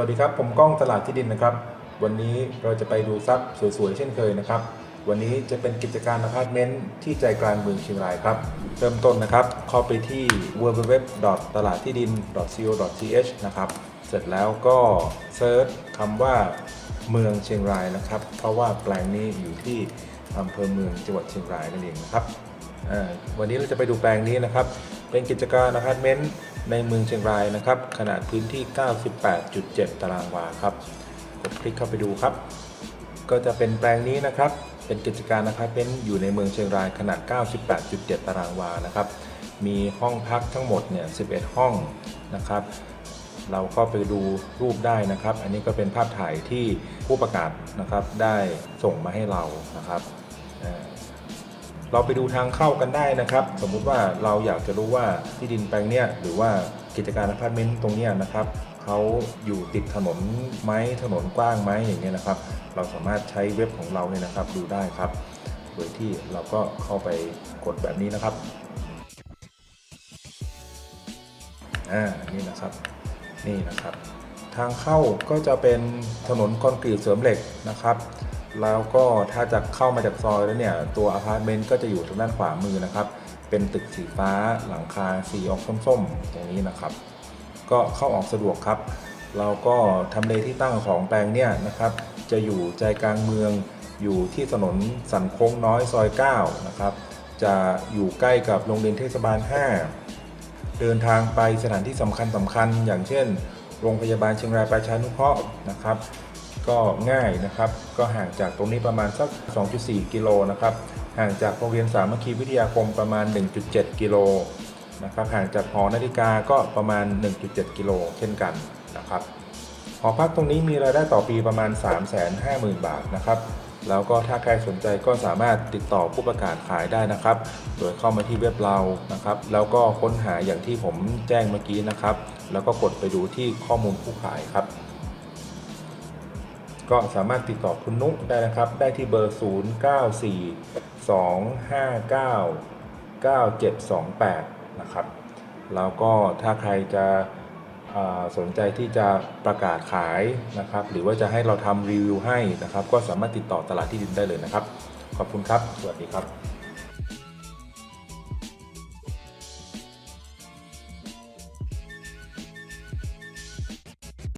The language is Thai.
วัสดีครับ ผมก้องตลาดที่ดินนะครับ วันนี้เราจะไปดูทรัพย์สวยๆ เช่นเคยนะครับ วันนี้จะเป็นกิจการอพาร์ตเมนต์ที่ใจกลางเมืองเชียงรายครับ เริ่มต้นนะครับ เข้าไปที่ www ตลาดที่ดิน co.th นะครับ เสร็จแล้วก็เซิร์ชคำว่าเมืองเชียงรายนะครับ เพราะว่าแปลงนี้อยู่ที่อำเภอเมืองจังหวัดเชียงรายนั่นเองนะครับวันนี้เราจะไปดูแปลงนี้นะครับ เป็นกิจการอพาร์ตเมนต์ในเมืองเชียงรายนะครับ ขนาดพื้นที่ 98.7 ตารางวาครับ กดคลิกเข้าไปดูครับ ก็จะเป็นแปลงนี้นะครับ เป็นกิจการอพาร์ตเมนต์อยู่ในเมืองเชียงรายขนาด 98.7 ตารางวานะครับ มีห้องพักทั้งหมดเนี่ย 11 ห้องนะครับเราก็ไปดูรูปได้นะครับ อันนี้ก็เป็นภาพถ่ายที่ผู้ประกาศนะครับได้ส่งมาให้เรานะครับ เราไปดูทางเข้ากันได้นะครับ สมมุติว่าเราอยากจะรู้ว่าที่ดินแปลงเนี้ยหรือว่ากิจการอพาร์ตเมนต์ตรงเนี้ยนะครับเขาอยู่ติดถนนไหมถนนกว้างไหมอย่างเงี้ยนะครับ เราสามารถใช้เว็บของเราเนี่ยนะครับดูได้ครับ โดยที่เราก็เข้าไปกดแบบนี้นะครับอ่านี่นะครับนี่นะครับ ทางเข้าก็จะเป็นถนนคอนกรีตเสริมเหล็กนะครับ แล้วก็ถ้าจะเข้ามาจากซอยแล้วเนี่ย ตัวอพาร์ตเมนต์ก็จะอยู่ทางด้านขวามือนะครับ เป็นตึกสีฟ้าหลังคาสีออกส้มๆตรงนี้นะครับ ก็เข้าออกสะดวกครับเราก็ทำเลที่ตั้งของแปลงเนี่ยนะครับ จะอยู่ใจกลางเมืองอยู่ที่ถนนสันโค้งน้อยซอย 9 นะครับ จะอยู่ใกล้กับโรงเรียนเทศบาล 5 เดินทางไปสถานที่สำคัญสำคัญ อย่างเช่น โรงพยาบาลเชียงรายประชานุเคราะห์นะครับ ก็ง่ายนะครับ ก็ห่างจากตรงนี้ประมาณสัก 2.4 กิโลนะครับ ห่างจากโรงเรียนสามัคคีวิทยาคมประมาณ 1.7 กิโลนะครับ ห่างจากหอนาฬิกาก็ประมาณ 1.7 กิโลเช่นกันนะครับหอพักตรงนี้มีรายได้ต่อปีประมาณ 350,000 บาทนะครับ แล้วก็ถ้าใครสนใจก็สามารถติดต่อผู้ประกาศขายได้นะครับ โดยเข้ามาที่เว็บเรานะครับ แล้วก็ค้นหาอย่างที่ผมแจ้งเมื่อกี้นะครับ แล้วก็กดไปดูที่ข้อมูลผู้ขายครับ ก็สามารถติดต่อคุณนุ๊กได้นะครับ ได้ที่เบอร์ 0942599728 นะครับ แล้วก็ถ้าใครจะสนใจที่จะประกาศขายนะครับ หรือว่าจะให้เราทำรีวิวให้นะครับ ก็สามารถติดต่อตลาดที่ดินได้เลยนะครับ ขอบคุณครับ สวัสดีครับ